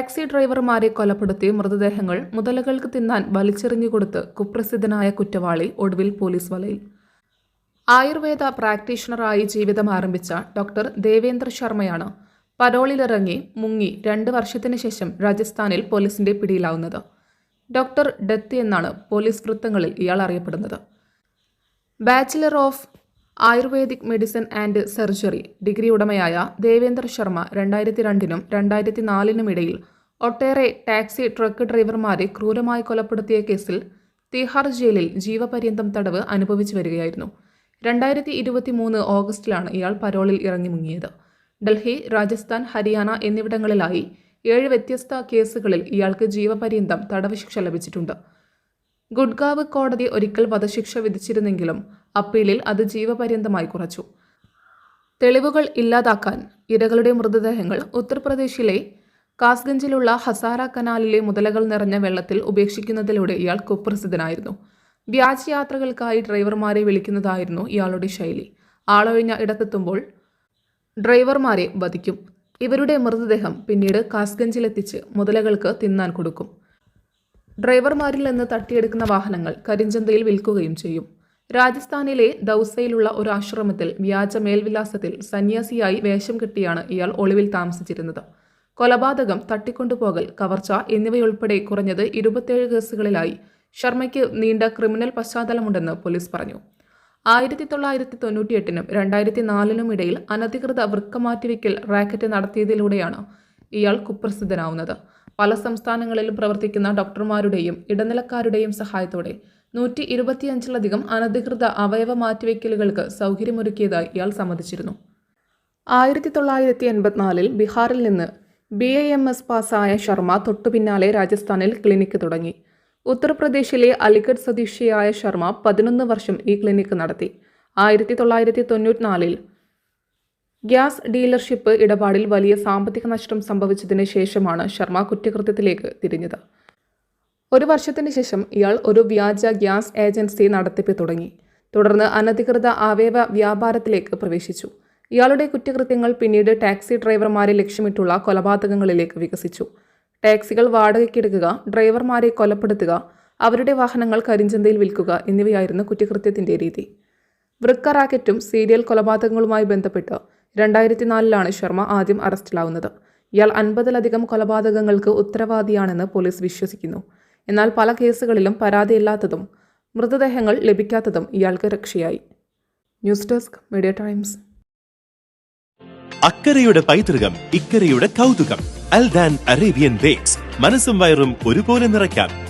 Taxi ഡ്രൈവർമാരെ കൊലപ്പെടുത്തി മൃതദേഹങ്ങൾ മുതലകൾക്ക് തിന്നാൻ വലിച്ചെറിഞ്ഞുകൊടുത്ത് കുപ്രസിദ്ധനായ കുറ്റവാളി ഒടുവിൽ പോലീസ് വലയിൽ. ആയുർവേദ പ്രാക്ടീഷണറായി ജീവിതം ആരംഭിച്ച ഡോക്ടർ ദേവേന്ദ്ര ശർമ്മയാണ് പരോളിലിറങ്ങി മുങ്ങി രണ്ട് വർഷത്തിന് ശേഷം രാജസ്ഥാനിൽ പോലീസിന്റെ പിടിയിലാവുന്നത്. ഡോക്ടർ ഡെത്ത് എന്നാണ് പോലീസ് വൃത്തങ്ങളിൽ ഇയാൾ അറിയപ്പെടുന്നത്. Bachelor of ayurvedic medicine and surgery degree ഉടമയായ ദേവേന്ദ്ര ശർമ്മ രണ്ടായിരത്തി രണ്ടിനും രണ്ടായിരത്തി നാലിനും ഇടയിൽ ഒട്ടേറെ ടാക്സി ട്രക്ക് ഡ്രൈവർമാരെ ക്രൂരമായി കൊലപ്പെടുത്തിയ കേസിൽ തിഹാർ ജയിലിൽ ജീവപര്യന്തം തടവ് അനുഭവിച്ചു വരികയായിരുന്നു. രണ്ടായിരത്തി ഇരുപത്തി മൂന്ന് ഓഗസ്റ്റിലാണ് ഇയാൾ പരോളിൽ ഇറങ്ങി മുങ്ങിയത്. ഡൽഹി രാജസ്ഥാൻ ഹരിയാന എന്നിവിടങ്ങളിലായി ഏഴ് വ്യത്യസ്ത കേസുകളിൽ ഇയാൾക്ക് ജീവപര്യന്തം തടവ് ശിക്ഷ ലഭിച്ചിട്ടുണ്ട്. ഗുഡ്ഗാവ് കോടതി ഒരിക്കൽ വധശിക്ഷ വിധിച്ചിരുന്നെങ്കിലും അപ്പീലിൽ അത് ജീവപര്യന്തമായി കുറച്ചു. തെളിവുകൾ ഇല്ലാതാക്കാൻ ഇരകളുടെ മൃതദേഹങ്ങൾ ഉത്തർപ്രദേശിലെ കാസ്ഗഞ്ചിലുള്ള ഹസാര കനാലിലെ മുതലകൾ നിറഞ്ഞ വെള്ളത്തിൽ ഉപേക്ഷിക്കുന്നതിലൂടെ ഇയാൾ കുപ്രസിദ്ധനായിരുന്നു. വ്യാജയാത്രകൾക്കായി ഡ്രൈവർമാരെ വിളിക്കുന്നതായിരുന്നു ഇയാളുടെ ശൈലി. ആളൊഴിഞ്ഞ ഇടത്തെത്തുമ്പോൾ ഡ്രൈവർമാരെ വധിക്കും. ഇവരുടെ മൃതദേഹം പിന്നീട് കാസ്ഗഞ്ചിലെത്തിച്ച് മുതലകൾക്ക് തിന്നാൻ കൊടുക്കും. ഡ്രൈവർമാരിൽ നിന്ന് തട്ടിയെടുക്കുന്ന വാഹനങ്ങൾ കരിഞ്ചന്തയിൽ വിൽക്കുകയും ചെയ്യും. രാജസ്ഥാനിലെ ദൗസയിലുള്ള ഒരു ആശ്രമത്തിൽ വ്യാജ മേൽവിലാസത്തിൽ സന്യാസിയായി വേഷം കെട്ടിയാണ് ഇയാൾ ഒളിവിൽ താമസിച്ചിരുന്നത്. കൊലപാതകം തട്ടിക്കൊണ്ടുപോകൽ കവർച്ച എന്നിവയുൾപ്പെടെ കുറഞ്ഞത് ഇരുപത്തിയേഴ് കേസുകളിലായി. ശർമ്മയ്ക്ക് നീണ്ട ക്രിമിനൽ പശ്ചാത്തലമുണ്ടെന്ന് പോലീസ് പറഞ്ഞു. ആയിരത്തി തൊള്ളായിരത്തി തൊണ്ണൂറ്റിയെട്ടിനും രണ്ടായിരത്തി നാലിനും ഇടയിൽ അനധികൃത വൃക്ക മാറ്റിവെക്കൽ റാക്കറ്റ് നടത്തിയതിലൂടെയാണ് ഇയാൾ കുപ്രസിദ്ധനാവുന്നത്. പല സംസ്ഥാനങ്ങളിലും പ്രവർത്തിക്കുന്ന ഡോക്ടർമാരുടെയും ഇടനിലക്കാരുടെയും സഹായത്തോടെ നൂറ്റി ഇരുപത്തിയഞ്ചിലധികം അനധികൃത അവയവ മാറ്റിവെക്കലുകൾക്ക് സൗകര്യമൊരുക്കിയതായി ഇയാൾ സമ്മതിച്ചിരുന്നു. ആയിരത്തി തൊള്ളായിരത്തി എൺപത്തിനാലിൽ ബീഹാറിൽ നിന്ന് ബി എ എം എസ് പാസ്സായ ശർമ്മ തൊട്ടുപിന്നാലെ രാജസ്ഥാനിൽ ക്ലിനിക്ക് തുടങ്ങി. ഉത്തർപ്രദേശിലെ അലിഗഡ് സ്വദേശിയായ ശർമ്മ പതിനൊന്ന് വർഷം ഈ ക്ലിനിക്ക് നടത്തി. ആയിരത്തി തൊള്ളായിരത്തി തൊണ്ണൂറ്റിനാലിൽ ഗ്യാസ് ഡീലർഷിപ്പ് ഇടപാടിൽ വലിയ സാമ്പത്തിക നഷ്ടം സംഭവിച്ചതിന് ശേഷമാണ് ശർമ്മ കുറ്റകൃത്യത്തിലേക്ക് തിരിഞ്ഞത്. ഒരു വർഷത്തിന് ശേഷം ഇയാൾ ഒരു വ്യാജ ഗ്യാസ് ഏജൻസി നടത്തിപ്പ് തുടങ്ങി. തുടർന്ന് അനധികൃത അവയവ വ്യാപാരത്തിലേക്ക് പ്രവേശിച്ചു. ഇയാളുടെ കുറ്റകൃത്യങ്ങൾ പിന്നീട് ടാക്സി ഡ്രൈവർമാരെ ലക്ഷ്യമിട്ടുള്ള കൊലപാതകങ്ങളിലേക്ക് വികസിച്ചു. ടാക്സികൾ വാടകയ്ക്കെടുക്കുക ഡ്രൈവർമാരെ കൊലപ്പെടുത്തുക അവരുടെ വാഹനങ്ങൾ കരിഞ്ചന്തയിൽ വിൽക്കുക എന്നിവയായിരുന്നു കുറ്റകൃത്യത്തിന്റെ രീതി. വൃക്ക റാക്കറ്റും സീരിയൽ കൊലപാതകങ്ങളുമായി ബന്ധപ്പെട്ട് രണ്ടായിരത്തി നാലിലാണ് ശർമ്മ ആദ്യം അറസ്റ്റിലാവുന്നത്. ഇയാൾ അൻപതിലധികം കൊലപാതകങ്ങൾക്ക് ഉത്തരവാദിയാണെന്ന് പോലീസ് വിശ്വസിക്കുന്നു. എന്നാൽ പല കേസുകളിലും പരാതിയില്ലാത്തതും മൃതദേഹങ്ങൾ ലഭിക്കാത്തതും ഇയാൾക്ക് രക്ഷയായി. News desk Media Times. അക്കരയുടെ പൈതൃകം ഇക്കരയുടെ കൗതുകം. അൽദാൻ അറേബ്യൻ ബേക്സ്. മനസ്സും വയറും ഒരുപോലെ നിറയ്ക്കാം.